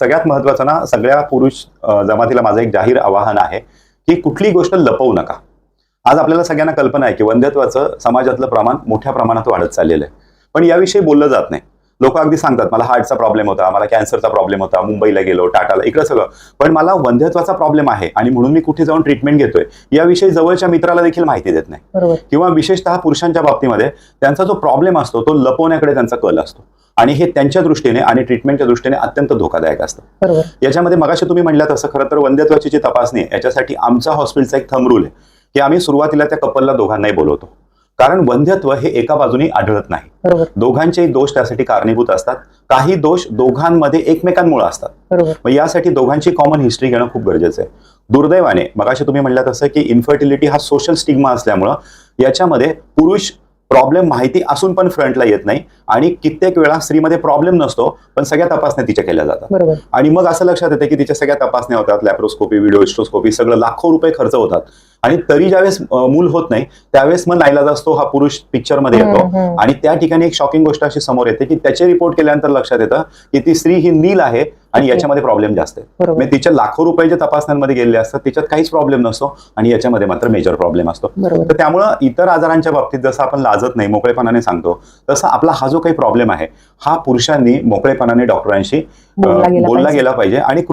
सगळ्यात महत्वाचं ना सगळ्या पुरुष जमातीला माझं एक जाहीर आवाहन आहे की कुठली गोष्ट लपवू नका. आज आपल्याला सगळ्यांना कल्पना आहे की वंध्यत्वाचं समाजातलं प्रमाण मोठ्या प्रमाणात वाढत चाललेलं आहे. पण याविषयी बोललं जात नाही. लोक अगदी सांगतात मला हार्टचा प्रॉब्लेम होता मला कॅन्सरचा प्रॉब्लेम होता मुंबईला गेलो टाटाला इकडं सगळं. पण मला वंध्यत्वाचा प्रॉब्लेम आहे आणि म्हणून मी कुठे जाऊन ट्रीटमेंट घेतोय याविषयी जवळच्या मित्राला देखील माहिती देत नाही. किंवा विशेषतः पुरुषांच्या बाबतीमध्ये त्यांचा जो प्रॉब्लेम असतो तो लपवण्याकडे त्यांचा कल असतो. आणि हे त्यांच्या दृष्टीने आणि ट्रीटमेंटच्या दृष्टीने अत्यंत धोकादायक असतं. याच्यामध्ये मगाशी तुम्ही म्हणला तसं खरं तर वंध्यत्वाची जी तपासणी आहे याच्यासाठी आमच्या हॉस्पिटलचा एक थंब रूल आहे की आम्ही सुरुवातीला त्या कपलला दोघांनाही बोलवतो. कारण वंध्यत्व हे एका बाजूने आढळत नाही. दोघांचेही दोष त्यासाठी कारणीभूत असतात. काही दोष दोघांमध्ये एकमेकांमुळे असतात. मग यासाठी दोघांची कॉमन हिस्ट्री घेणं खूप गरजेचं आहे. दुर्दैवाने मगाशी तुम्ही म्हणला तसं की इन्फर्टिलिटी हा सोशल स्टिग्मा असल्यामुळं याच्यामध्ये पुरुष प्रॉब्लेम माहिती असून पण फ्रंटला येत नाही. आणि कित्येक वेळा स्त्रीमध्ये प्रॉब्लेम नसतो पण सगळ्या तपासण्या तिच्या केल्या जातात. आणि मग असं लक्षात येतं की तिच्या सगळ्या तपासण्या होतात लॅप्रोस्कोपी व्हिडिओस्ट्रोस्कोपी सगळं लाखो रुपये खर्च होतात. आणि तरी ज्यावेळेस मूल होत नाही त्यावेळेस मग नाईलाज असतो हा पुरुष पिक्चरमध्ये येतो. आणि त्या ठिकाणी एक शॉकिंग गोष्ट अशी समोर येते की त्याचे रिपोर्ट केल्यानंतर लक्षात येतं की ती स्त्री ही नील आहे आणि. याच्यामध्ये प्रॉब्लेम जास्त आहे म्हणजे तिच्या लाखो रुपयाच्या तपासण्यांमध्ये गेलेले असतात तिच्यात काहीच प्रॉब्लेम नसतो आणि याच्यामध्ये मात्र मेजर प्रॉब्लेम असतो तर त्यामुळं इतर आजारांच्या बाबतीत जसं आपण लाजत नाही मोकळेपणाने सांगतो तसं आपला हा जो काही प्रॉब्लेम आहे हा पुरुषांनी मोकळेपणाने डॉक्टरांशी बोलला. गेला पाहिजे आणि